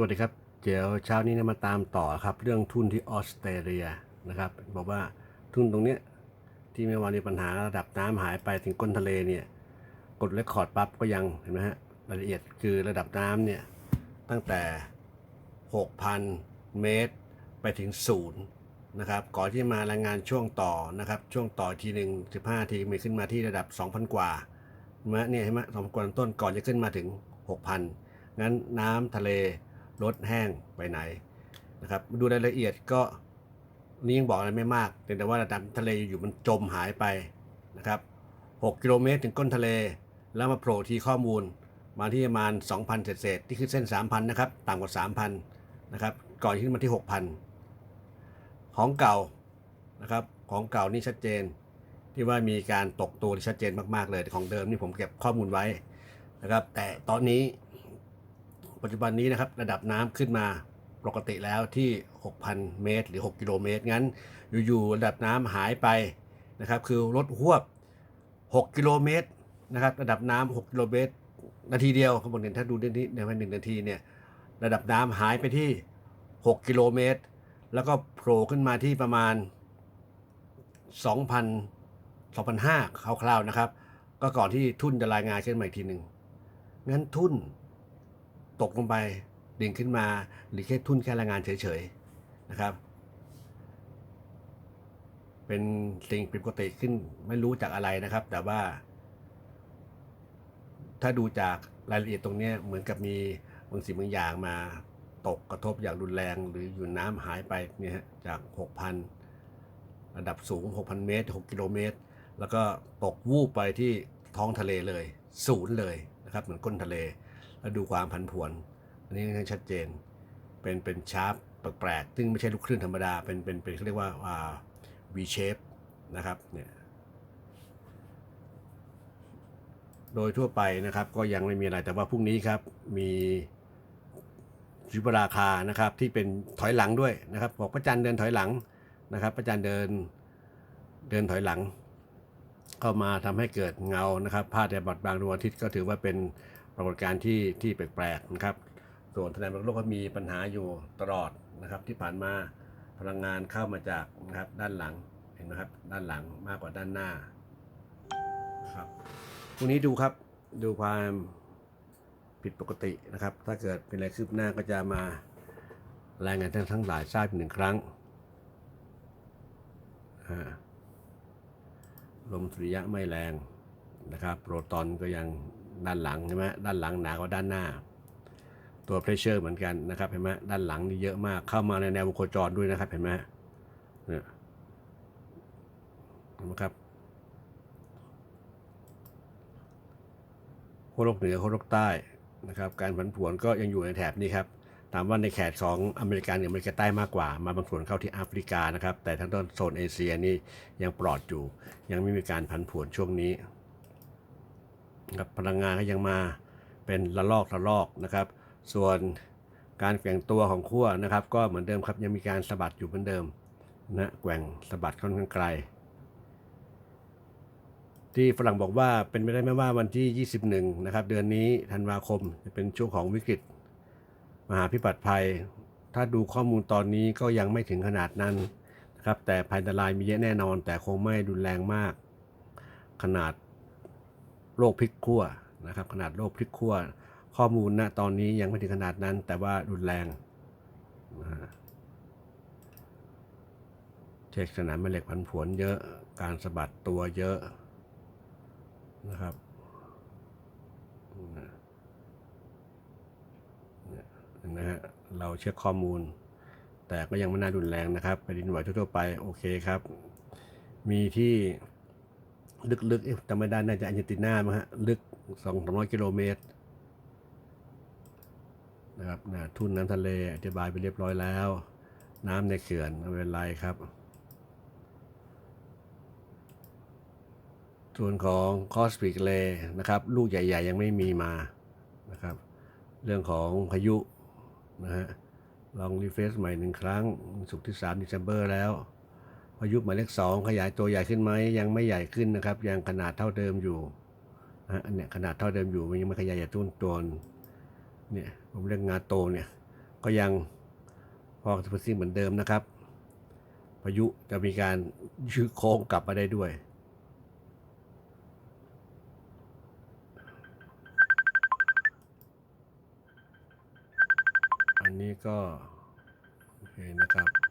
วัสดีครับ เดี๋ยวเช้านี้นี่ยมาตามต่อครับ เรื่องทุนที่ออสเตรเลียนะครับ บอกว่าทุนตรงเนี้ยที่เมื่อวานมีปัญหาระดับน้ำหายไปถึงก้นทะเลเนี่ยกดเรคคอร์ดปั๊บก็ยังเห็นไหมฮะรายละเอียดคือระดับน้ำเนี่ยตั้งแต่ 6,000 เมตรไปถึงศูนย์นะครับก่อนที่มารายงานช่วงต่อนะครับช่วงต่อทีหนึ่ง15 ทีมีขึ้นมาที่ระดับ 2,000 กว่าเห็นไหมเนี่ยเห็นไหมสองพันกว่าต้นก่อนจะขึ้นมาถึง 6,000 งั้นน้ำทะเล ลดแห้งไปไหนนะครับดูรายละเอียดก็นี่ยังบอกอะไรไม่มากแต่แต่ว่าระดับทะเลอยู่ๆมันจมหายไปนะครับ6กิโลเมตรถึงก้นทะเล แล้วมาโผล่ทีข้อมูล มาที่ประมาณ 2,000 เศษๆที่คือเส้น 3,000 นะครับ ต่ำกว่า 3,000 นะครับ ก่อนขึ้นมาที่ 6,000 ของเก่านะครับ ของเก่านี่ชัดเจน ที่ว่ามีการตกตัวที่ชัดเจนมาก ๆ เลย ของเดิมนี่ผมเก็บข้อมูลไว้นะครับ แต่ตอนนี้ ปัจจุบันนี้นะครับระดับน้ำขึ้นมาปกติแล้วที่ 6,000 เมตร หรือ 6 กิโลเมตร งั้น อยู่ๆระดับน้ำหายไปนะครับ คือลดหวบ 6 กิโลเมตรนะครับ ระดับน้ำ6กิโลเมตร นาทีเดียวเขาบอกเนี่ยถ้าดูเดือนนี้ในภายในหนึ่งนาทีเนี่ยระดับน้ำหายไปที่ 6 กิโลเมตร แล้วก็โผล่ขึ้นมาที่ประมาณ 2,000 2,500คร่าวๆนะครับ ก็ก่อนที่ทุ่นจะรายงานขึ้นมาอีกทีหนึ่งงั้นทุ่น ตกลงไปดิ่งขึ้นมา หรือแค่ทุนแค่แรายงานเฉยๆนะครับ เป็นสิ่งผิดปกติขึ้นไม่รู้จากอะไรนะครับ แต่ว่า ถ้าดูจากรายละเอียดตรงนี้เหมือนกับมีบางสิ่งบางอย่างมาตกกระทบอย่างรุนแรง หรืออยู่น้ำหายไปเนี่ยจาก 6,000 ระดับสูง 6,000 เมตร 6 กิโลเมตร แล้วก็ตกวูบไปที่ท้องทะเลเลย ศูนย์เลยนะครับ เหมือนก้นทะเล แล้วดูความผันผวน อันนี้ค่อนข้างชัดเจน เป็นเป็นชาร์ปแปลกๆซึ่งไม่ใช่ลูกคลื่นธรรมดา เป็นเป็นเป็นเขาเรียกว่าอ่า V shape นะครับเนี่ยโดยทั่วไปนะครับก็ยังไม่มีอะไรแต่ว่าพรุ่งนี้ครับมียุบราคานะครับที่เป็นถอยหลังด้วยนะครับบอกพระจันทร์เดินถอยหลังนะครับพระจันทร์เดินเดินถอยหลัง เข้ามาทำให้เกิดเงานะครับพาดในบัดบางดวงอาทิตย์ก็ถือว่าเป็น รากฏการณ์ที่ที่แปลกๆนะครับ ส่วนทนายบโลกก็มีปัญหาอยู่ตลอดนะครับ ที่ผ่านมาพลังงานเข้ามาจากนะครับด้านหลังเห็นไหมครับ ด้านหลังมากกว่าด้านหน้าครับพรุ่งนี้ดูครับดูความผิดปกตินะครับ ถ้าเกิดเป็นอะไรคืบหน้าก็จะมารายงานทั้งทั้งหลายทราบหนึ่งครั้งลมสุริยะไม่แรงนะครับ โปรตอนก็ยัง ด้านหลังใช่ไหมด้านหลังหนากว่าด้านหน้า ตัวเพรสเชอร์เหมือนกันนะครับเห็นไหมด้านหลังนี่เยอะมากเข้ามาในแนววงโคจรด้วยนะครับเห็นไหมเนี่ยนไหมครับโคโลกเหนือโคโลกใต้นะครับการผันผวนก็ยังอยู่ในแถบนี้ครับถามว่าในแขตของอเมริกาเหนืออเมริกาใต้มากกว่า มาบางส่วนเข้าที่แอฟริกานะครับ แต่ทั้งต้นโซนเอเชียนี่ยังปลอดอยู่ ยังไม่มีการผันผวนช่วงนี้ ครับพลังงานก็ยังมาเป็นระลอกระลอกนะครับ ส่วนการแกว่งตัวของขั้วนะครับ ก็เหมือนเดิมครับยังมีการสะบัดอยู่เหมือนเดิมนะแกว่งสะบัดค่อนข้างไกล ที่ฝรั่งบอกว่าเป็นไปได้ไหมว่าวันที่ 21 นะครับ เดือนนี้ธันวาคมจะเป็นช่วงของวิกฤต มหาพิบัติภัย ถ้าดูข้อมูลตอนนี้ก็ยังไม่ถึงขนาดนั้นนะครับ แต่ภัยอันตรายมีเยอะแน่นอน แต่คงไม่รุนแรงมาก ขนาด โรคพลิกขั้วนะครับ ขนาดโรคพลิกขั้วข้อมูลณตอนนี้ยังไม่ถึงขนาดนั้น แต่ว่ารุนแรงนะฮะเช็คสนามแม่เหล็กผันผวนเยอะการสะบัดตัวเยอะนะครับนะฮะเราเช็คข้อมูล แต่ก็ยังไม่น่ารุนแรงนะครับแผ่นดินไหวทั่วไป โอเคครับ มีที่ ลึกๆเอ๊ะจำไม่ได้น่าจะอาร์เจนตินามั้งฮะ ลึกสองสามร้อยกิโลเมตรนะครับนะทุ่นน้ำทะเลอธิบายไปเรียบร้อยแล้ว น้ำในเขื่อนไม่เป็นไรครับ ส่วนของคอสปิกเลนะครับ ลูกใหญ่ ๆ ยังไม่มีมานะครับ เรื่องของพายุนะฮะลองรีเฟรชใหม่หนึ่งครั้งสุกที่3 December แล้ว พายุหมายเลขสองขยายตัวใหญ่ขึ้นไหมยังไม่ใหญ่ขึ้นนะครับ ยังขนาดเท่าเดิมอยู่อันเนี้ยขนาดเท่าเดิมอยู่มันยังไม่ขยายใหญ่ตุ้นตัวเนี่ยผมเรียกงาโตเนี่ยก็ยังพอพื้นที่เหมือนเดิมนะครับพายุจะมีการยืดโค้งกลับมาได้ด้วยอันนี้ก็โอเคนะครับ